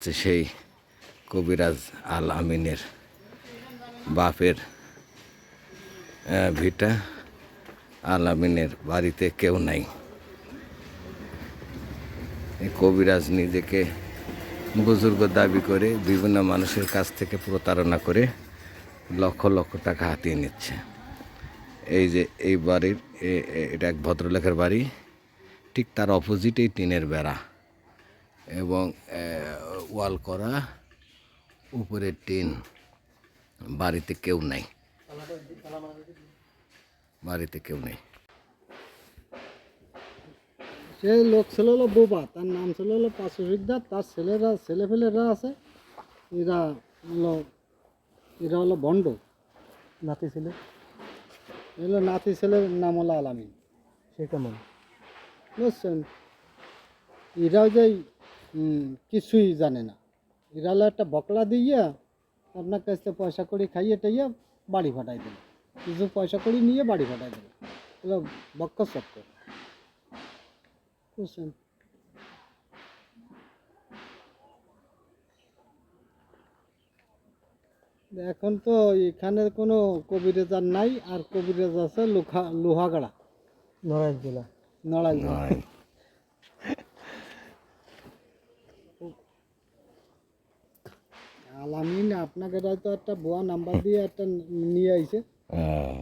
হচ্ছে সেই কবিরাজ আল আমিনের বাপের ভিটা। আল আমিনের বাড়িতে কেউ নাই। এই কবিরাজ নিজেকে বুজুর্গ দাবি করে বিভিন্ন মানুষের কাছ থেকে প্রতারণা করে লক্ষ লক্ষ টাকা হাতিয়ে নিচ্ছে। এই যে এই বাড়ির এটা এক ভদ্রলোকের বাড়ি, ঠিক তার অপোজিটেই টিনের বেড়া। এবং ওয়াল করা উপরে টিন। বাড়িতে কেউ নাই। বাড়িতে কেউ নেই। সে লোক ছিল হলো বোবা তার নাম ছিল হলো পাশু তার ছেলেরা ছেলেফেলেরা আছে এরা হলো এরা হলো বন্ড নাতি ছেলে? এগুলো নাতি ছেলের নাম হলো আলামিন। সে কেমন? বুঝছেন? এরাও যে কিছুই জানে না। এরা হলো একটা বকলা দিয়ে আপনার কাছ থেকে পয়সা করি খাইয়ে টাইয়ে বাড়ি ফাটাই দেবে কিছু পয়সা করি নিয়ে বাড়ি ফাটাই দেবে এগুলো বক্ক চক্কর বুঝছেন? এখন তো এখানে কোনো কবিরাজার নাই আর কবিরাজ আছে লোহা লোহাগাড়া। নড়াইল জেলা। নড়াইল জেলা। আলামিন আপনাকে হয়তো একটা ভুয়া নাম্বার দিয়ে একটা নিয়ে আইছে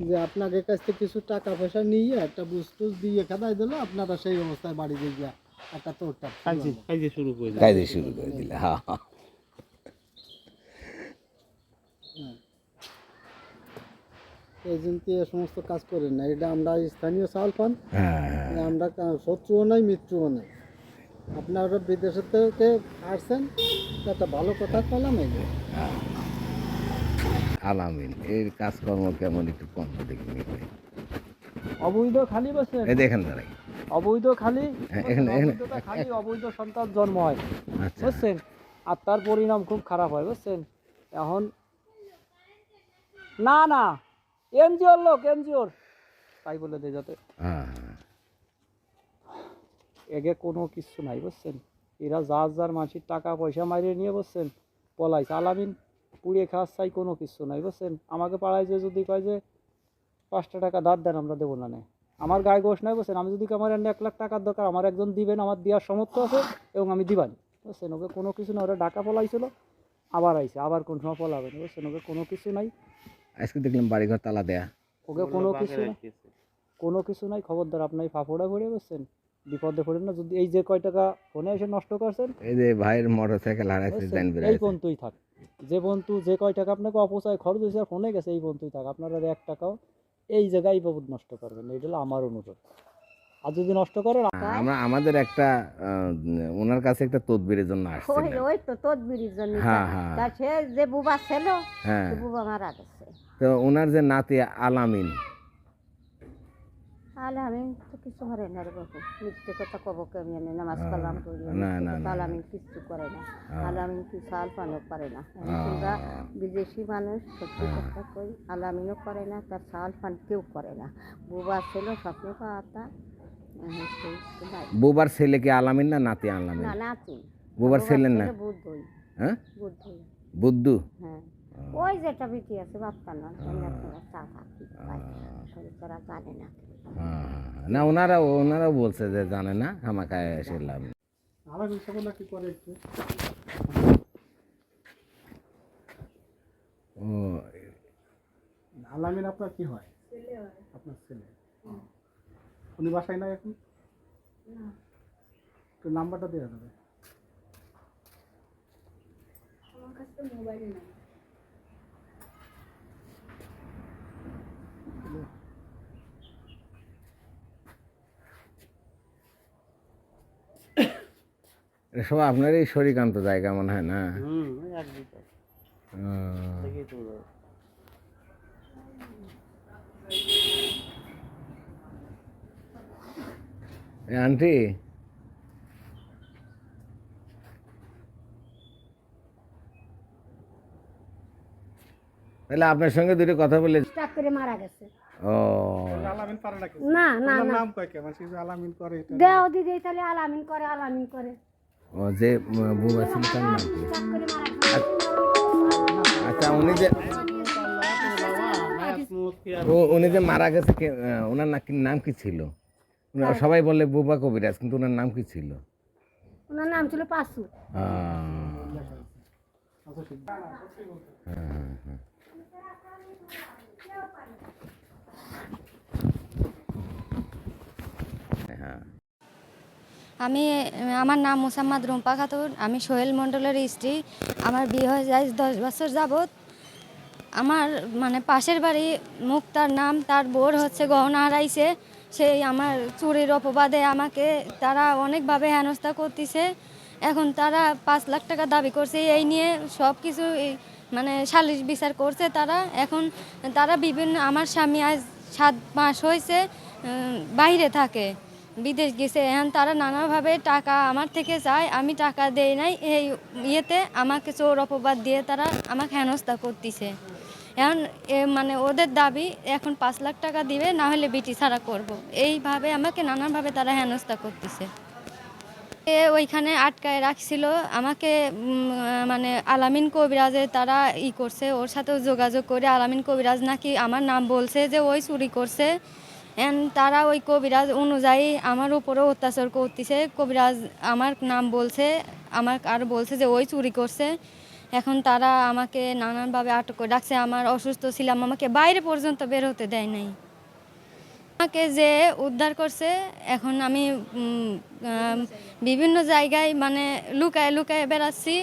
যে আপনাকে কাছ থেকে কিছু টাকা পয়সা নিয়ে একটা বুস টুস দিয়ে খেদাই দিল আপনারা সেই অবস্থায় বাড়ি দিয়ে গিয়া একটা তোরটা কাজে শুরু করে দিলে। হ্যাঁ হ্যাঁ। এই জন্য এ সমস্ত কাজ করেন না। এটা আমরা স্থানীয় চাল পান। হ্যাঁ হ্যাঁ। আমরা শত্রুও নাই মিত্রও নাই। আপনারা বিদেশের থেকে আসছেন একটা ভালো কথা কলাম এই আলামিন এর কাজকর্ম কেমন একটু কম দেখিনি অবৈধ খালি বসে এই দেখেন দাঁড়াই। অবৈধ খালি? হ্যাঁ, এখানে এখানে। অবৈধতা খালি অবৈধ সন্তান জন্ম হয়। আচ্ছা। বুঝছেন? আর তার পরিণাম খুব খারাপ হয় বুঝছেন? এখন না না এনজিওর লোক এনজিওর। তাই বলে দে যাতে। হ্যাঁ হ্যাঁ। এগে কোনো কিছু নাই বুঝছেন? এরা যার যার মাসির টাকা পয়সা মারিয়ে নিয়ে বসছেন পলাইছে। আলামিন পুড়িয়ে খাওয়ার চাই কোনো কিছু নাই বুঝছেন? আমাকে পাড়ায় যে যদি কয় যে পাঁচটা টাকা ধার দেন আমরা দেবো না নে। আমার গায়ে গোশ নাই বলছেন আমি যদি আমার এক লাখ টাকার দরকার আমার একজন দিবেন আমার দেওয়ার সমর্থ আছে এবং আমি দিবানি বুঝছেন? ওকে কোনো কিছু না ওরা ডাকা পলাইছিল আবার আইছে আবার কোন সময় পলাবে না বুঝছেন? ওকে কোনো কিছু নাই। আজকে দেখলাম বাড়িঘর তালা দেয়া। ওকে কোনো কিছু নাই কোনো কিছু নাই খবরদার আপনি ফাফড়া ভরে বসছেন বিপদে পড়েন না। যদি এই যে কয় টাকা ফোনে এসে নষ্ট করছেন এই যে ভাইয়ের মোটর সাইকেল হারাইছে? জান এই বেড়াইছে পর্যন্তই থাক। যে বন্ধু যে কয় টাকা আপনাকে অপচয় খরচ হয়েছে আর ফোনে গেছে এই পর্যন্তই থাক। আপনার আর এক টাকাও এই জায়গায় বাবদ নষ্ট করবেন এটা হলো আমার অনুরোধ। আর যদি নষ্ট করেন আমরা আমাদের একটা আহ, ওনার কাছে একটা তদবিরের জন্য ওই আসছিলাম ওই তো তদবিরির জন্য হ্যাঁ, হ্যাঁ। তার সে যে বুবা ছিল হ্যাঁ। বুবা মারা গেছে। তো ওনার যে নাতি আলামিন তাহলে আমি তো কিছু করে না রে বাবু মিথ্যে কথা কব কে আমি? জানি নামাজ হ্যাঁ। কালাম করি তাহলে আমি কিছু করে না। হ্যাঁ। আলামিন কি সাল পানও করে না? হ্যাঁ। আমরা বিদেশি মানুষ সত্যি কথা কই আলামিনও করে না তার সাল পান কেউ করে না। বুবা ছিল স্বপ্নে পাতা বুবার ছেলে কি আলামিন না নাতি আলামিন? না নাতি। বুবার ছেলের না? বুদ্ধই। হ্যাঁ? বুদ্ধই। বুদ্ধু? হ্যাঁ। ওই যেটা বিটি আছে বাপ্পা না তারা জানে না। হ্যাঁ, না ওনারা ওনারাও বলছে যে জানে না আমাকে এসে লাভ নেই। ও আলামিন আপনার কি হয়? আপনার ছেলে। উনি বাসায় নাই এখন? তো নাম্বারটা দেওয়া যাবে সব আপনার এই শরীকান্ত জায়গা মনে হয় না? আন্টি? তাহলে আপনার সঙ্গে দুটো কথা বলে স্টাক করে মারা গেছে। ও। আলামিন পারে না না না নাম কয় কে? মানে আলামিন করে দেও দিদি তাহলে আলামিন করে আলামিন করে। যে ছিল তার নাম কি? আচ্ছা উনি যে উনি যে মারা গেছে ওনার নাকি নাম কি ছিল? সবাই বলে বুবা কবিরাজ কিন্তু ওনার নাম কি ছিল? ওনার নাম ছিল পাসু। হ্যাঁ, হ্যাঁ, হ্যাঁ। হ্যাঁ। আমি, আমার নাম মোসাম্মদ রুম্পা খাতুন, আমি সোহেল মণ্ডলের স্ত্রী। আমার বিয়ে হয়ে যায় দশ বছর যাবৎ। আমার মানে পাশের বাড়ি, মুক্তার নাম, তার বোর হচ্ছে গহনা হারাইছে। সেই আমার চুরির অপবাদে আমাকে, তারা অনেকভাবে হেনস্থা করতেছে। এখন তারা পাঁচ লাখ টাকা দাবি করছে, এই নিয়ে সব কিছু মানে সালিশ বিচার করছে তারা। এখন তারা বিভিন্ন, আমার স্বামী আজ সাত মাস হয়েছে বাইরে থাকে। বিদেশ গেছে, এখন তারা নানাভাবে টাকা আমার থেকে চায়, আমি টাকা দেই নাই, এই ইয়েতে আমাকে চোর অপবাদ দিয়ে তারা আমাকে হেনস্থা করতেছে। এখন মানে ওদের দাবি, এখন পাঁচ লাখ টাকা দিবে, না হলে বিটি ছাড়া করব। এইভাবে আমাকে নানানভাবে তারা হেনস্থা করতেছে। এ ওইখানে আটকায় রাখছিল, আমাকে মানে আলামিন কবিরাজে তারা ই করছে, ওর সাথেও যোগাযোগ করে আলামিন কবিরাজ নাকি আমার নাম বলছে যে ওই চুরি করছে। তারা ওই কবিরাজ অনুযায়ী আমার উপরে অত্যাচার করতেছে। কবিরাজ আমার নাম বলছে, আমার আর বলছে যে ওই চুরি করছে। এখন তারা আমাকে নানানভাবে আটক করে রাখছে। আমার অসুস্থ ছিলাম, আমাকে বাইরে পর্যন্ত বের হতে দেয় নাই। আমাকে যে উদ্ধার করছে, এখন আমি বিভিন্ন জায়গায় মানে লুকায় লুকায় বেড়াচ্ছি।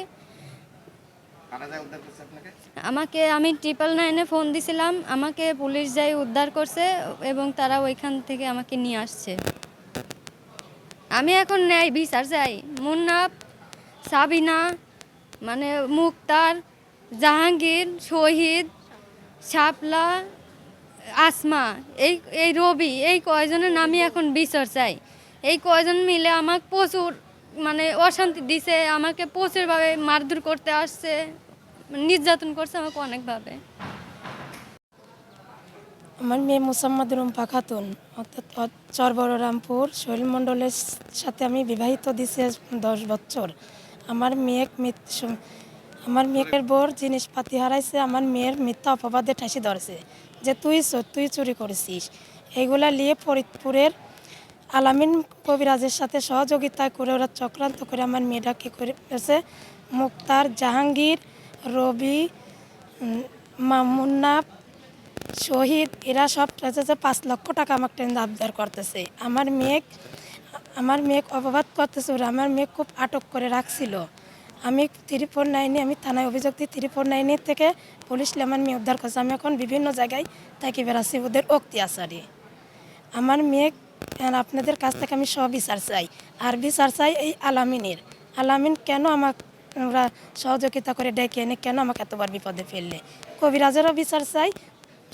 আমাকে আমি ট্রিপল নাইনে ফোন দিছিলাম, আমাকে পুলিশ যাই উদ্ধার করছে এবং তারা ওইখান থেকে আমাকে নিয়ে আসছে। আমি এখন নেই বিচার চাই। মুন্নাফ, সাবিনা মানে মুক্তার, জাহাঙ্গীর, শহীদ, শাপলা, আসমা, এই এই রবি, এই কয়জনের নামই এখন বিচার চাই। এই কয়জন মিলে আমাকে প্রচুর মানে অশান্তি দিছে, আমাকে প্রচুরভাবে মারধর করতে আসছে। নির্যাতন করছে আমাকে অনেকভাবে। আমার মেয়ে মুসাম্মদ রুম্পা খাতুন, অর্থাৎ চরবররামপুর শৈল মণ্ডলের সাথে আমি বিবাহিত দিছি দশ বছর। আমার মেয়ে আমার মেয়ের বোর জিনিসপাতি হারাইছে, আমার মেয়ের মিথ্যা অপবাদে ঠাসি ধরেছে। যে তুই তুই চুরি করেছিস। এইগুলা নিয়ে ফরিদপুরের আলামিন কবিরাজের সাথে সহযোগিতা করে ওরা চক্রান্ত করে আমার মেয়েটা কী করেছে। মুক্তার জাহাঙ্গীর রবি মামুন্না শহীদ, এরা সব চাইছে পাঁচ লক্ষ টাকা আমার ট্রেন আবদার করতেছে। আমার মেয়ে আমার মেয়ে অপবাদ করতেছে ওরা। আমার মেয়ে খুব আটক করে রাখছিল। আমি থ্রি ফোর নাইনে, আমি থানায় অভিযোগ দিই থ্রি ফোর নাইনের থেকে পুলিশ আমার মেয়ে উদ্ধার করছে। আমি এখন বিভিন্ন জায়গায় তাকে বেড়াচ্ছি, ওদের অক্তি আসারি আমার মেয়ে আপনাদের কাছ থেকে আমি সব বিচার চাই। আর বিচার চাই এই আলামিনের। আলামিন কেন আমাকে ওরা সহযোগিতা করে ডেকে এনে কেন আমাকে এতবার বিপদে ফেললে? কবিরাজেরও বিচার চাই,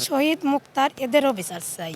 শহীদ মুক্তার এদেরও বিচার চাই।